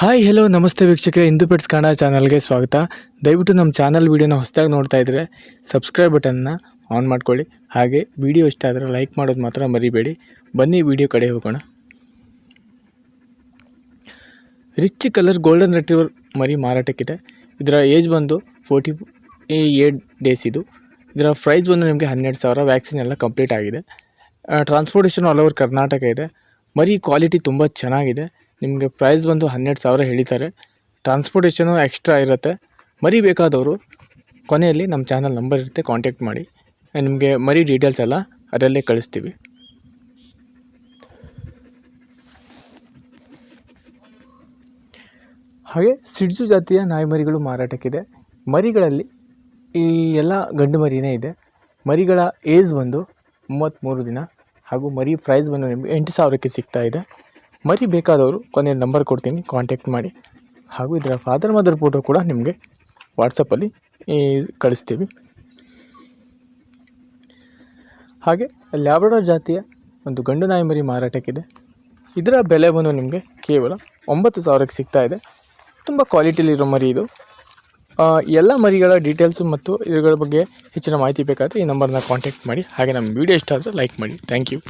Hi hello ನಮಸ್ತೆ ವೀಕ್ಷಕರೇ. ಇಂದು pets Kannada ಚಾನಲ್ಗೆ ಸ್ವಾಗತ. ದಯವಿಟ್ಟು ನಮ್ಮ ಚಾನಲ್ ವೀಡಿಯೋನ ಹೊಸದಾಗಿ ನೋಡ್ತಾ ಇದ್ದರೆ ಸಬ್ಸ್ಕ್ರೈಬ್ ಬಟನ್ನ ಆನ್ ಮಾಡ್ಕೊಳ್ಳಿ. ಹಾಗೆ ವಿಡಿಯೋ ಇಷ್ಟ ಆದರೆ ಲೈಕ್ ಮಾಡೋದು ಮಾತ್ರ ಮರಿಬೇಡಿ. ಬನ್ನಿ ವಿಡಿಯೋ ಕಡೆ ಹೋಗೋಣ. ರಿಚ್ ಕಲರ್ ಗೋಲ್ಡನ್ ರೆಟ್ರಿವರ್ ಮರಿ ಮಾರಾಟಕ್ಕಿದೆ. ಇದರ ಏಜ್ ಬಂದು ಫೋರ್ಟಿ ಏಟ್ ಡೇಸ್ ಇದು. ಇದರ ಪ್ರೈಸ್ ಬಂದು ನಿಮಗೆ ಹನ್ನೆರಡು ಸಾವಿರ ವ್ಯಾಕ್ಸಿನ್ ಎಲ್ಲ ಕಂಪ್ಲೀಟ್ ಆಗಿದೆ. ಟ್ರಾನ್ಸ್ಪೋರ್ಟೇಷನ್ ಆಲ್ ಓವರ್ ಕರ್ನಾಟಕ ಇದೆ. ಮರಿ ಕ್ವಾಲಿಟಿ ತುಂಬ ಚೆನ್ನಾಗಿದೆ. ನಿಮಗೆ ಪ್ರೈಸ್ ಬಂದು ಹನ್ನೆರಡು ಸಾವಿರ ಹೇಳಿದ್ದಾರೆ. ಟ್ರಾನ್ಸ್ಪೋರ್ಟೇಷನು ಎಕ್ಸ್ಟ್ರಾ ಇರುತ್ತೆ. ಮರಿ ಬೇಕಾದವರು ಕೊನೆಯಲ್ಲಿ ನಮ್ಮ ಚಾನಲ್ ನಂಬರ್ ಇರುತ್ತೆ ಕಾಂಟ್ಯಾಕ್ಟ್ ಮಾಡಿ. ನಿಮಗೆ ಮರಿ ಡೀಟೇಲ್ಸ್ ಎಲ್ಲ ಅದರಲ್ಲೇ ಕಳಿಸ್ತೀವಿ. ಹಾಗೆ ಸಿಡ್ಸು ಜಾತಿಯ ನಾಯಿ ಮರಿಗಳು ಮಾರಾಟಕ್ಕಿದೆ. ಮರಿಗಳಲ್ಲಿ ಈ ಎಲ್ಲ ಗಂಡು ಮರಿನೇ ಇದೆ. ಮರಿಗಳ ಏಜ್ ಬಂದು ಮೂವತ್ತ್ಮೂರು ದಿನ ಹಾಗೂ ಮರಿ ಪ್ರೈಸ್ ಬಂದು ನಿಮಗೆ ಎಂಟು ಸಾವಿರಕ್ಕೆ ಸಿಗ್ತಾ ಇದೆ. ಮರಿ ಬೇಕಾದವರು ಕೊನೆಯ ನಂಬರ್ ಕೊಡ್ತೀನಿ ಕಾಂಟ್ಯಾಕ್ಟ್ ಮಾಡಿ. ಹಾಗೂ ಇದರ ಫಾದರ್ ಮದರ್ ಫೋಟೋ ಕೂಡ ನಿಮಗೆ ವಾಟ್ಸಪ್ಪಲ್ಲಿ ಕಳಿಸ್ತೀವಿ. ಹಾಗೆ ಲ್ಯಾಬ್ರಡಾರ್ ಜಾತಿಯ ಒಂದು ಗಂಡು ನಾಯಿ ಮರಿ ಮಾರಾಟಕ್ಕಿದೆ. ಇದರ ಬೆಲೆವನ್ನು ನಿಮಗೆ ಕೇವಲ ಒಂಬತ್ತು ಸಾವಿರಕ್ಕೆ ಸಿಗ್ತಾ ಇದೆ. ತುಂಬ ಕ್ವಾಲಿಟಿಲಿರೋ ಮರಿ ಇದು. ಎಲ್ಲ ಮರಿಗಳ ಡೀಟೇಲ್ಸು ಮತ್ತು ಇವುಗಳ ಬಗ್ಗೆ ಹೆಚ್ಚಿನ ಮಾಹಿತಿ ಬೇಕಾದರೆ ಈ ನಂಬರ್ನ ಕಾಂಟ್ಯಾಕ್ಟ್ ಮಾಡಿ. ಹಾಗೆ ನಮ್ಮ ವಿಡಿಯೋ ಇಷ್ಟ ಆದರೆ ಲೈಕ್ ಮಾಡಿ. Thank you